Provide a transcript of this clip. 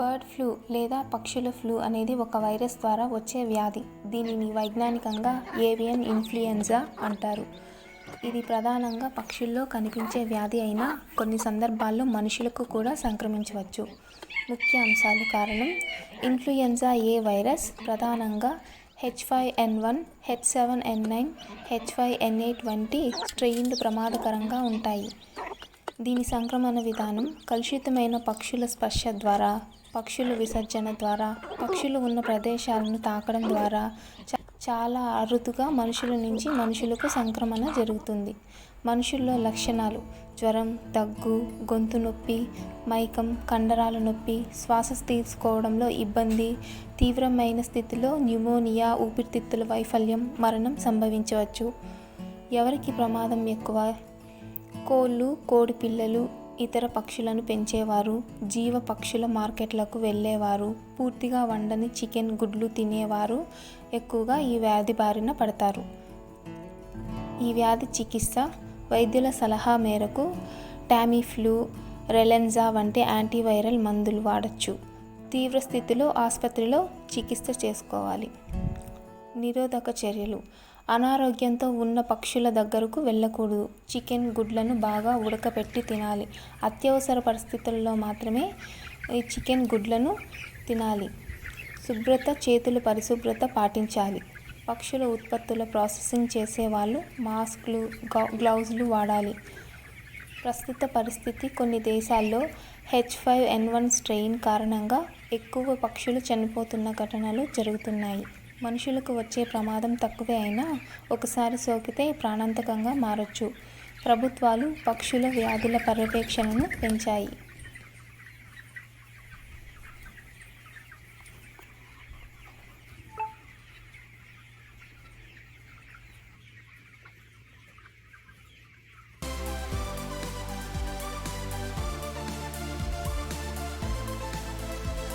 Bird flu లేదా పక్షుల flu అనేది ఒక వైరస్ ద్వారా వచ్చే వ్యాధి. దీనిని వైజ్ఞానికంగా ఏవియన్ ఇన్ఫ్లుయెంజా అంటారు. ఇది ప్రధానంగా పక్షుల్లో కనిపించే వ్యాధి అయినా కొన్ని సందర్భాల్లో మనుషులకు కూడా సంక్రమించవచ్చు. ముఖ్య అంశాలు కారణం ఇన్ఫ్లుయెంజా ఏ వైరస్? ప్రధానంగా H five N one H seven N nine H five N eight వంటి స్ట్రెయిన్లు ప్రమాదకరంగా ఉంటాయి. దీని సంక్రమణ విధానం కలుషితమైన పక్షుల స్పర్శ ద్వారా పక్షుల విసర్జన ద్వారా పక్షులు ఉన్న ప్రదేశాలను తాకడం ద్వారా చాలా అరుదుగా మనుషుల నుంచి మనుషులకు సంక్రమణ జరుగుతుంది. మనుషుల్లో లక్షణాలు జ్వరం దగ్గు గొంతు నొప్పి మైకం కండరాల నొప్పి శ్వాస తీసుకోవడంలో ఇబ్బంది తీవ్రమైన స్థితిలో న్యూమోనియా ఊపిరితిత్తుల వైఫల్యం మరణం సంభవించవచ్చు. ఎవరికి ప్రమాదం ఎక్కువ? కోళ్ళు కోడి పిల్లలు ఇతర పక్షులను పెంచేవారు జీవ పక్షుల మార్కెట్లకు వెళ్ళేవారు పూర్తిగా వండని చికెన్ గుడ్లు తినేవారు ఎక్కువగా ఈ వ్యాధి బారిన పడతారు. ఈ వ్యాధి చికిత్స వైద్యుల సలహా మేరకు టామీఫ్లూ రెలెన్జా వంటి యాంటీవైరల్ మందులు వాడచ్చు. తీవ్ర స్థితిలో ఆసుపత్రిలో చికిత్స చేసుకోవాలి. నిరోధక చర్యలు. అనారోగ్యంతో ఉన్న పక్షుల దగ్గరకు వెళ్ళకూడదు. చికెన్ గుడ్లను బాగా ఉడకపెట్టి తినాలి. అత్యవసర పరిస్థితుల్లో మాత్రమే ఈ చికెన్ గుడ్లను తినాలి. శుభ్రత చేతులు పరిశుభ్రత పాటించాలి. పక్షుల ఉత్పత్తుల ప్రాసెసింగ్ చేసేవాళ్ళు మాస్క్లు గౌ- గ్లౌజులు వాడాలి. ప్రస్తుత పరిస్థితి కొన్ని దేశాల్లో H five N one strain కారణంగా ఎక్కువ పక్షులు చనిపోతున్న ఘటనలు జరుగుతున్నాయి. మనుషులకు వచ్చే ప్రమాదం తక్కువే అయినా ఒకసారి సోకితే ప్రాణాంతకంగా మారచ్చు. ప్రభుత్వాలు పక్షుల వ్యాధుల పర్యవేక్షణను పెంచాయి.